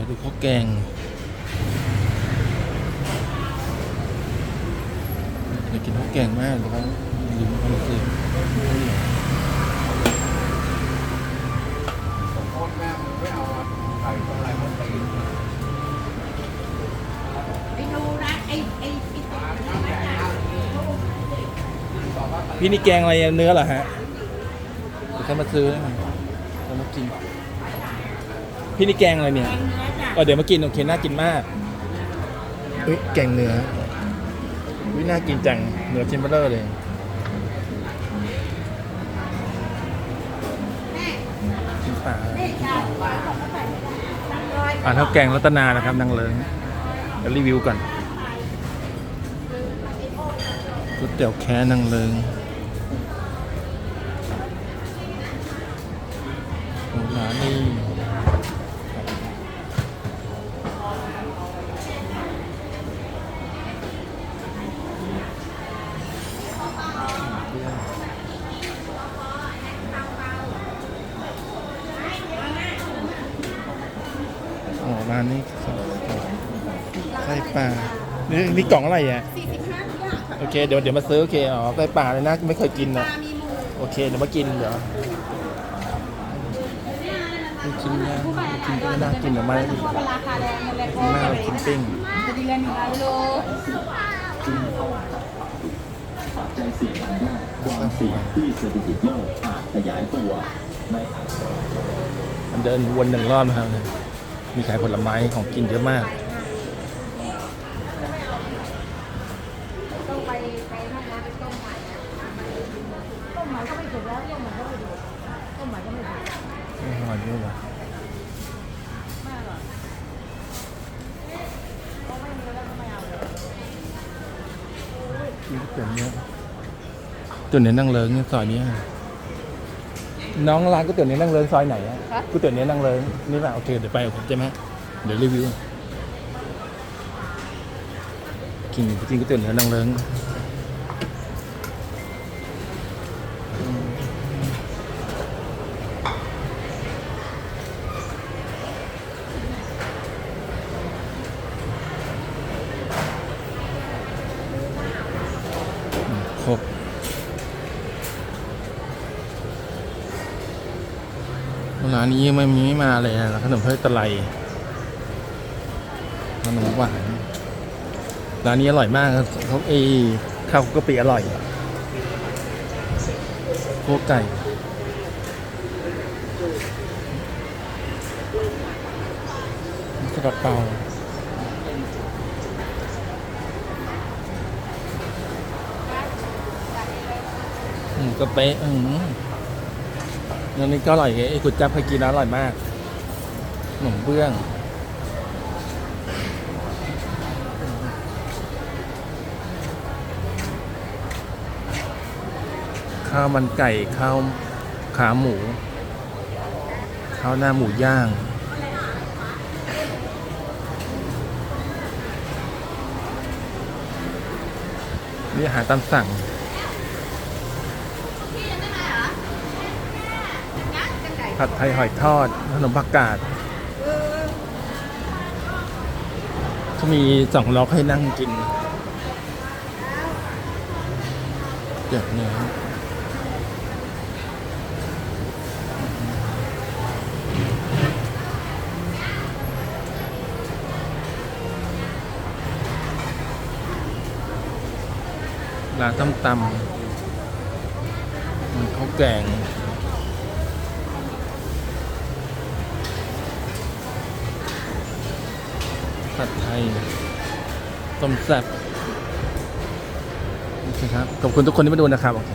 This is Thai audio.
ยวดูข้าวแกงอยากกินข้าวแกงมากแต่ว่าลืมเอามาซื้อไปดูนะไอ้ไอ้ไอ้ตัวนี้ไม่ได้พี่นี่แกงอะไรเนื้อเหรอฮะเดี๋ยวฉันมาซื้อนะฉันมากิน พี่นี่แกงอะไรเนี่ยแกงเนื้อจ้ะก็เดี๋ยวมากินโอเคน่ากินมากเฮ้ยแกงเนื้อวิน่ากินจังเนื้อชิ้นเบลอเลยแม่กินปลาแม่จ้ะบอกเขาใส่ไม่ได้ตั้งร้อยอ่านข้าวแกงรัตนานะครับนางเลิงเดี๋ยวรีวิวก่อนก๋วยเตี๋ยวแค่นางเลิงโอ้ร้านนี้อ๋อร้านนี้ไส้ปลานี่นี่กล่องอะไรอะสี่สิบห้าทุกอย่างค่ะโอเคเดี๋ยวเดี๋ยวมาซื้อโอเคอ๋อไส้ปลาเลยนะไม่เคยกินนะโอเคเดี๋ยวมากินเดี๋ยวกชิ้นย่างลูกชิ้นก็น่ากินเดี๋ยวมาแล้วดิราคาแรงเงินนมากินปิ้งจะดีเอยโลใจเสียงทางด้ความเสี่ยงที่เศรษฐกิจโลกอาจขยายตัวในมันเดินวนหนึ่งรอบนะครับ มีขายผลไม้ของกินเยอะมาก ต้องไปไปห้องน้ำไปต้มใหม่ต้มใหม่ก็ไม่ถูกแล้วต้มใหม่ก็ไม่ถูกต้มใหม่ก็ไม่ถูกอร่อยด้วยว่ะไม่อร่อยก็ไม่มีแล้วก็ไม่เอาเลยกินเต็มเยอะตัวเนี้นั่งเลิงเนี่ยซอยนี้ น้องร้านก๋วยเตี๋ยวเนื้อนั่งเลิงซอยไหนอะก๋วยเตี๋ยวเนื้อนั่งเลิงนี่ป่ะโอเคเดี๋ยวไปกับผมใช่ไหมเดี๋ยวรีวิวกินกินก๋วยเตี๋ยวเนื้อนั่งเลิง ร้านนี้ไม่มีไม่มาเลยนะขนมเพื่อตะไลขนมหวานร้านนี้อร่อยมากเขาเอข้าวกะปิอร่อยโคไก่กระเป๋าอืมก็เป๊ะอืม อันนี้ก็อร่อยไอ้กุดจับเคยกินแล้วอร่อยมากขนมเบื้องข้าวมันไก่ข้าวขาหมูข้าวหน้าหมูย่าง นี่อาหารตามสั่ง ผัดไทยหอยทอด ขนมผักกาดเขามีสองล็อกให้นั่งกินอย่างนี้ร้านต้มตำมันข้าวแกง ผัดไทยต้มแซ่บโอเคครับ ขอบคุณทุกคนที่มาดูนะครับโอเค